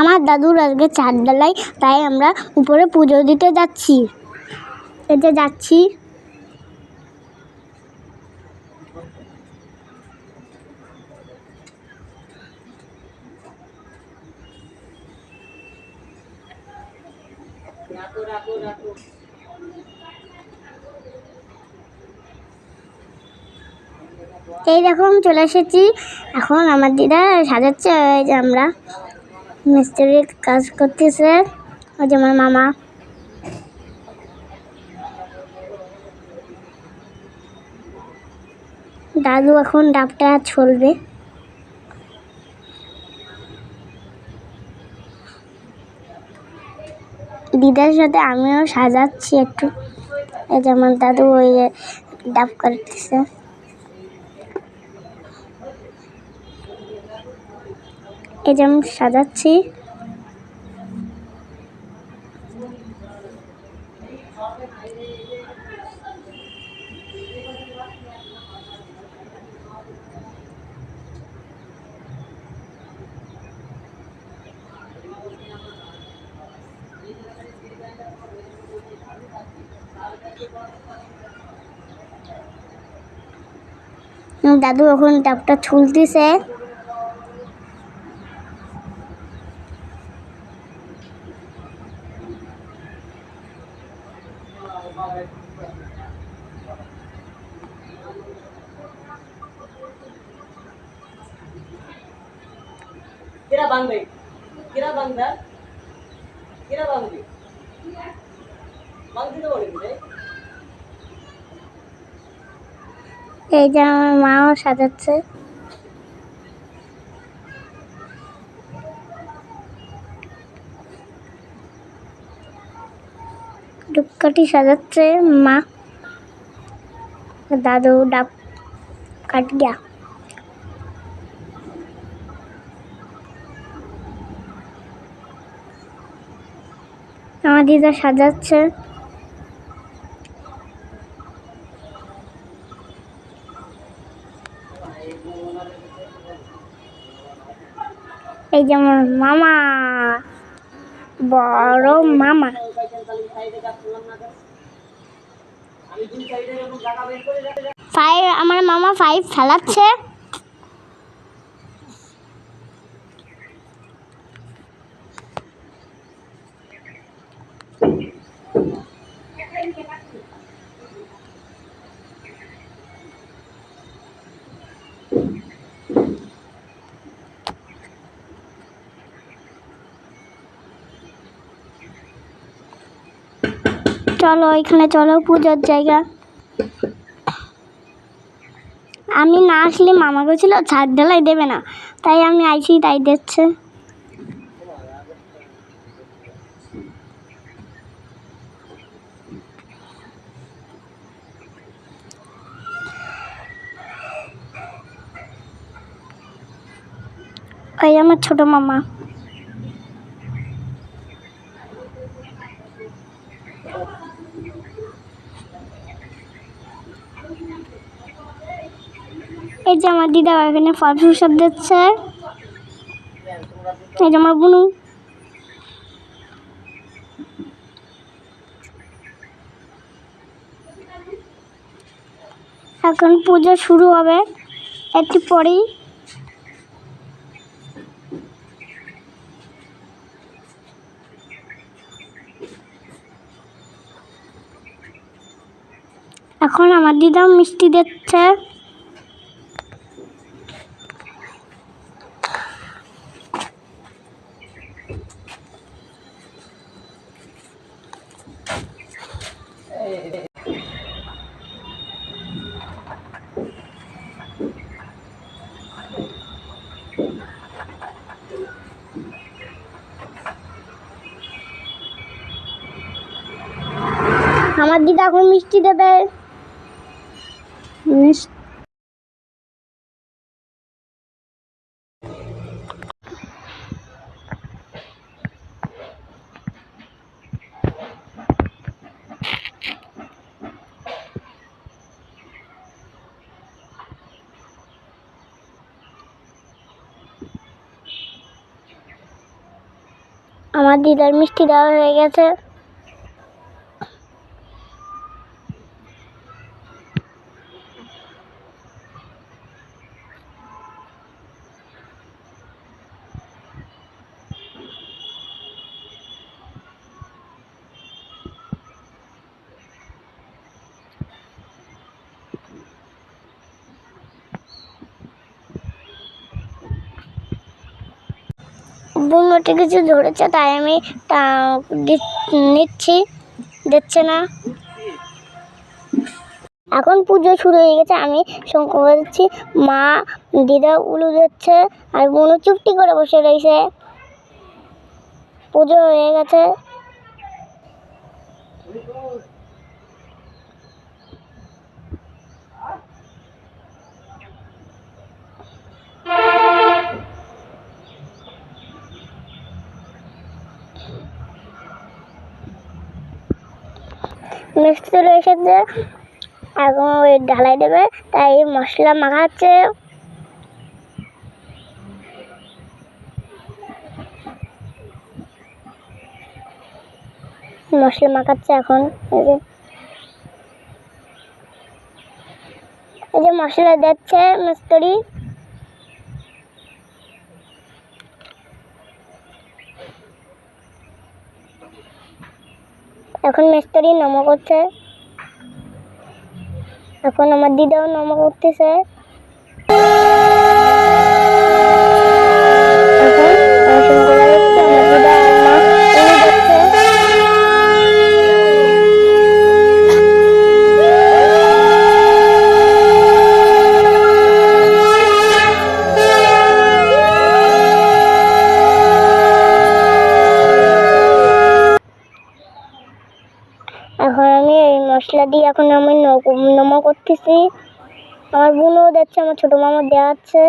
আমার দাদুর আজকে চার ডালাই তাই আমরা উপরে পুজো দিতে যাচ্ছি। এতে যাচ্ছি। এই রকম চলে এসেছি। এখন আমার দিদা সাজাচ্ছে আমরা। মিস্ত্রির কাজ করতেছে। ওই যে আমার মামা। দাদু এখন ডাবটা ছলবে। দিদার সাথে আমিও সাজাচ্ছি একটু। এই যে আমার দাদু ওই ডাব করতেছে এই যে আমি সাজাচ্ছি। দাদু এখন ডাবটা ছুলতেছে। কিরা বাংবে? কিরা বাংদা কিরা বাংবে? বাংদি তো বলে এই যে আমার মাও সাজাচ্ছে। ধূপকাঠি সাজাচ্ছে মা। দাদু ডাব কাট দিদা সাজাচ্ছে। এই যেমন মামা বড় মামা। ফাইভ আমার মামা ফাইভ ফেলাচ্ছে। চলো, এখানে চলো, পুজোর জায়গা। আমি না আসলে মামা গেছিল ছাদ ঢালাই দেবে না। তাই আমি আইছি, তাই দিচ্ছে। ওই আমার ছোট মামা। এই যে আমার দিদা এখানে ফল সব দিচ্ছে। এই যে আমার বুনু। এখন পুজো শুরু হবে, একটু পরেই। এখন আমার দিদা মিষ্টি দিচ্ছে। দাদি দেখো মিষ্টি দেবে। আমার দিদার মিষ্টি দেওয়া হয়ে গেছে। বুনোটে কিছু ধরেছে, তাই আমি তা নিচ্ছি, দিচ্ছে না। এখন পুজো শুরু হয়ে গেছে, আমি শঙ্খ বাজাচ্ছি। মা, দিদা উলু দিচ্ছে আর বুনু চুপটি করে বসে রয়েছে। পুজো হয়ে গেছে। মিস্ত্রি এসেছে। এখন ওই ঢালাই দেবে, তাই মশলা মাখাচ্ছে। মশলা মাখাচ্ছে এখন, এই যে। এই যে মশলা দিচ্ছে মিস্ত্রি। এখন মিস্ত্রি নমো করছে। এখন আমার দিদাও নমো করতেছে। মশলা দিয়ে এখন আমি নমো করতেছি। আমার বোনও দিচ্ছে আমার ছোটো মামা দেওয়াচ্ছে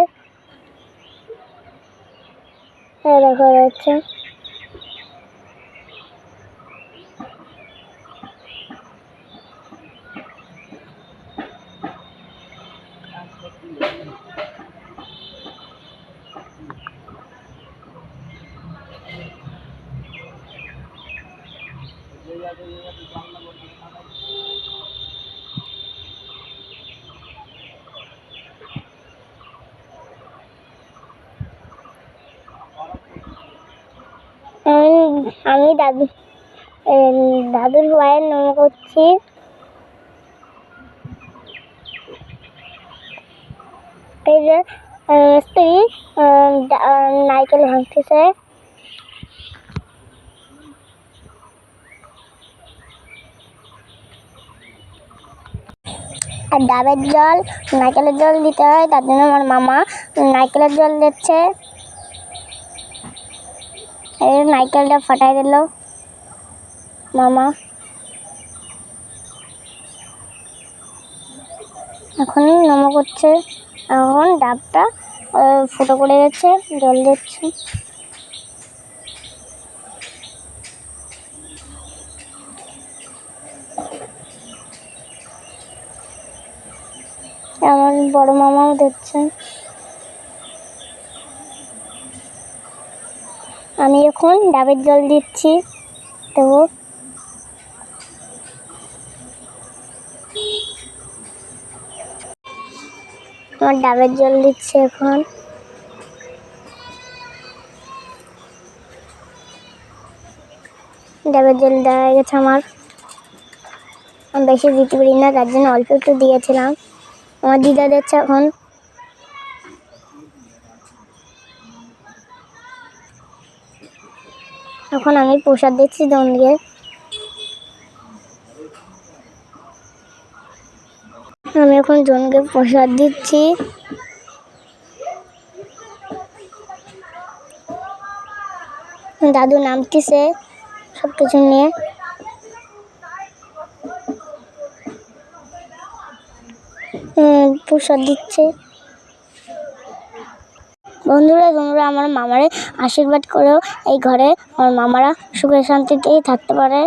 হ্যাঁ দেখা যাচ্ছে আমি দাদু দাদুর পায়ের নমো করছি। এই যে আহ, স্ত্রী আহ, দা- আহ, ভাঙতেছে। আর ডাবের জল নারকেলের জল দিতে হয় তার জন্য আমার মামা নারকেলের জল দিচ্ছে। এই নারকেলটা ফাটাই দিল। মামা। এখন নমো করছে। এখন ডাবটা ফুটো করে গেছে জল দিচ্ছে। আমার বড় মামাও দিচ্ছে আমি এখন ডাবের জল দিচ্ছি। দেবো। আমার ডাবের জল দিচ্ছে এখন। ডাবের জল দেওয়া গেছে আমার। আমি বেশি দিতে পারি না, তার জন্য অল্প একটু দিয়েছিলাম। আমার দিদা দিচ্ছে এখন। এখন আমি প্রসাদ দিচ্ছি দনকে আমি এখন জনকে প্রসাদ দিচ্ছি। দাদু নামতেছে সব কিছু নিয়ে প্রসাদ দিচ্ছে। বন্ধুরা তোমরা আমার মামারে আশীর্বাদ করেও এই ঘরে আমার মামারা সুখে শান্তিতেই থাকতে পারে।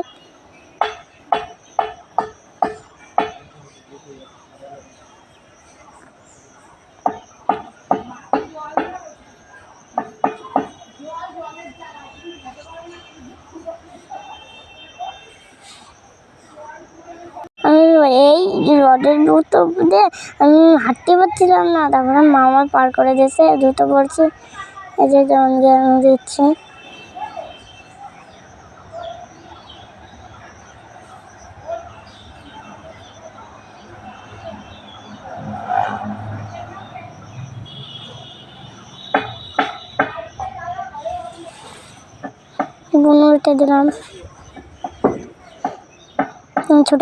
এই রডের দুটো দিয়ে আমি হাঁটতে পারছিলাম না। তারপরে মা আমার পার করে দিয়েছে, দুটো পড়ছে এই যে যেমন যেমন দিচ্ছে। বুনো উঠে দিলাম। ছোট